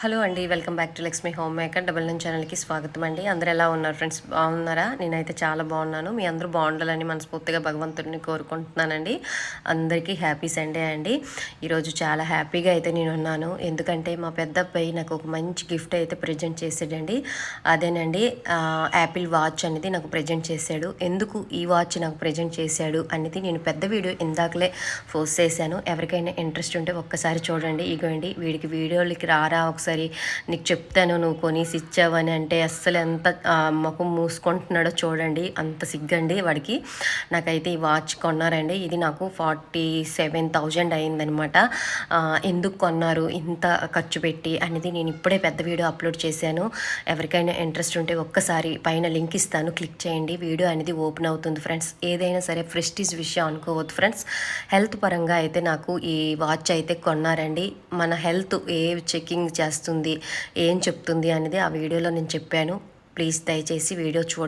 Hello అండి welcome back to Lakshmi home maker double nine ఛానల్కి స్వాగతం అండి. అందరూ ఎలా ఉన్నారు ఫ్రెండ్స్? బాగున్నారా? నేనైతే చాలా బాగున్నాను. మీ అందరూ బాగుండాలని మనస్ఫూర్తిగా భగవంతుడిని కోరుకుంటున్నానండి. అందరికీ హ్యాపీ సండే అండి. ఈరోజు చాలా హ్యాపీగా అయితే నేను ఉన్నాను. ఎందుకంటే మా పెద్ద అబ్బాయి నాకు ఒక మంచి గిఫ్ట్ అయితే ప్రజెంట్ చేసాడండి. అదేనండి యాపిల్ వాచ్ అనేది నాకు ప్రజెంట్ చేశాడు. ఎందుకు ఈ వాచ్ నాకు ప్రజెంట్ చేశాడు అనేది నేను పెద్ద వీడియో ఇందాకలే పోస్ట్ చేశాను. ఎవరికైనా ఇంట్రెస్ట్ ఉంటే ఒక్కసారి చూడండి. ఇగోండి వీడికి వీడియోలకి రారా ఒకసారి నీకు చెప్తాను నువ్వు కొనేసి ఇచ్చావని అంటే అస్సలు ఎంత ముఖం మూసుకుంటున్నాడో చూడండి. అంత సిగ్గండి వాడికి. నాకైతే ఈ వాచ్ కొన్నారండి. ఇది నాకు ఫార్టీ సెవెన్ థౌజండ్ అయిందనమాట. ఎందుకు కొన్నారు ఇంత ఖర్చు పెట్టి అనేది నేను ఇప్పుడే పెద్ద వీడియో అప్లోడ్ చేశాను. ఎవరికైనా ఇంట్రెస్ట్ ఉంటే ఒక్కసారి పైన లింక్ ఇస్తాను. క్లిక్ చేయండి. వీడియో అనేది ఓపెన్ అవుతుంది ఫ్రెండ్స్. ఏదైనా సరే ప్రెస్టీజ్ విషయం అనుకోవద్దు ఫ్రెండ్స్. హెల్త్ పరంగా అయితే నాకు ఈ వాచ్ అయితే కొన్నారండి. మన హెల్త్ ఏ చెకింగ్ చేస్తుంది ఏం చెప్తుంది అనేది ఆ వీడియోలో నేను చెప్పాను. ప్లీజ్ దయచేసి వీడియో చూడండి.